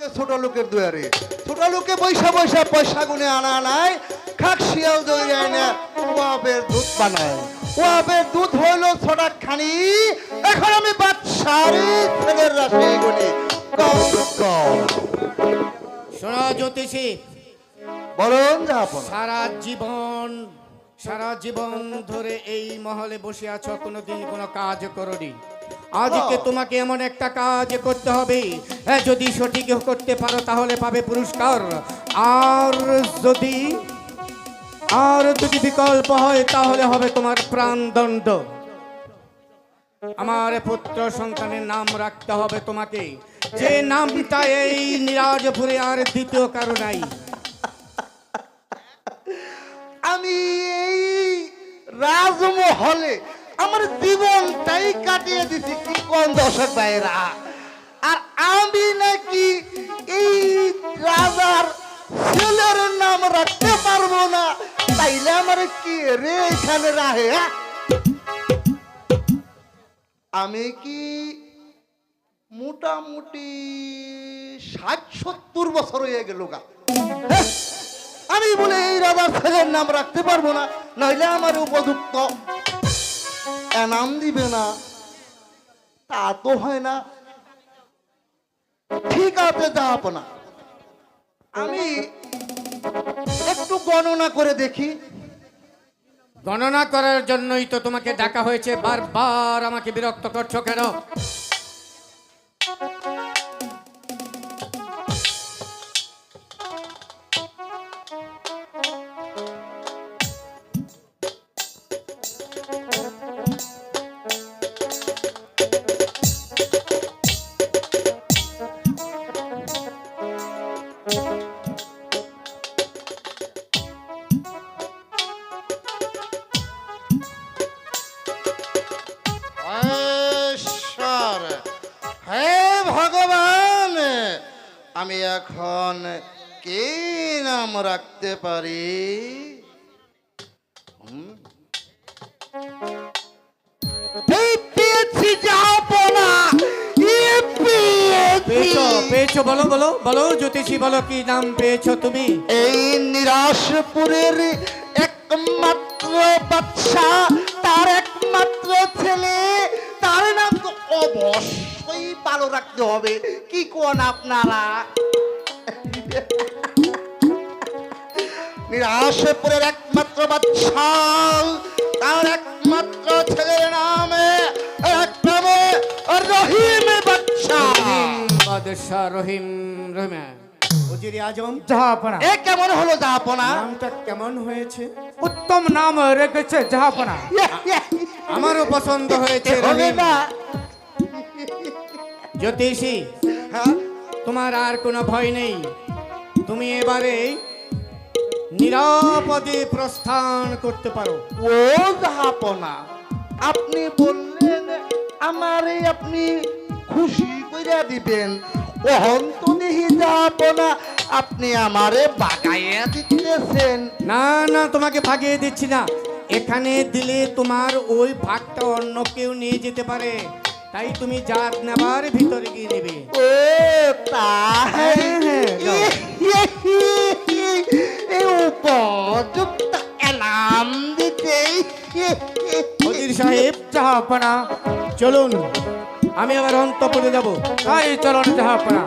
থাকে ছোট লোকের দুয়ারে। ছোট লোকে পয়সা পয়সা পয়সা গুনে আনা নাই খাক শিয়াল দই আনে ওয়াবের দুধ বানায়। ওয়াবের দুধ হইল ছোটা খানি এখন আমি বাদশারি ছেলের রাশি গুনি কম জ্যোতিষী বলুন। সারা জীবন সারা জীবন ধরে এই মহলে বসে আছো কোনোদিন কোনো কাজ করনি। আজকে তোমাকে এমন একটা কাজ করতে হবে। হ্যাঁ যদি সঠিক করতে পারো তাহলে পাবে পুরস্কার। আর যদি আর যদি বিকল্প হয় তাহলে হবে তোমার প্রাণদণ্ড। আমার পুত্র সন্তানের নাম রাখতে হবে তোমাকে। যে নামটা এই নিরাজপুরে আর দ্বিতীয় কারও নাই। আমি এই রাজমহলে আমার জীবনটাই কাটিয়ে দিছি, কি কোন দর্শক ভাইরা আর আমি নাকি এই রাজার ছেলের নাম রাখতে পারব না, তাইলে আমার কি রে এখানে রাহে হ্যাঁ? আমি কি মোটামুটি ষাট সত্তর বছর হয়ে গেল গা হ্যাঁ? আমি বলে এই রাজার ছেলের নাম রাখতে পারব না, নইলে আমার উপযুক্ত নাম দিবে না। তা তো হয় না। ঠিক আছে যাব না আমি একটু গণনা করে দেখি। গণনা করার জন্যই তো তোমাকে ডাকা হয়েছে, বারবার আমাকে বিরক্ত করছ কেন? আমি এখন কি নাম রাখতে পারি হুম? পেয়েছি। পেয়েছ বলো বলো বলো জ্যোতিষী বলো কি নাম পেয়েছ তুমি? এই নিরাশপুরের একমাত্র বাচ্চা তার একমাত্র ছেলে তার নাম তো অবশ্যই ভালো রাখতে হবে। কি কোন আপনারা? নিরাশপুরের একমাত্র বাচ্চা তার একমাত্র ছেলের নামে রহিম রহিমা। উজির আজম। জাহাপনা। এ কেমন হলো নামটা কেমন হয়েছে? উত্তম নাম রেখেছে জাহাপনা। আমারও পছন্দ হয়েছে রহিম। জ্যোতিষী হ্যাঁ? তোমার আর কোনো ভয় নেই। তুমি এবারে নিরাপদে প্রস্থান করতে পারো। ও যাপনা আপনি বললেন আমারে আপনি খুশি কইরা দিবেন। ওহন তো নিহি যাপনা আপনি আমারে বাগাইয়া দিতেছেন না না তোমাকে ভাগিয়ে দিচ্ছি না এখানে দিলে তোমার ওই ভাগটা অন্য কেউ নিয়ে যেতে পারে তাই তুমি জাত নেবার ভিতরে গিয়ে নেবে ও তাই হ্যাঁ, যাও। এই উপযুক্ত এনাম দিতেই সাহেব চলুন আমি আবার অন্তপুরে যাব। তাই যাহা জাহাপনা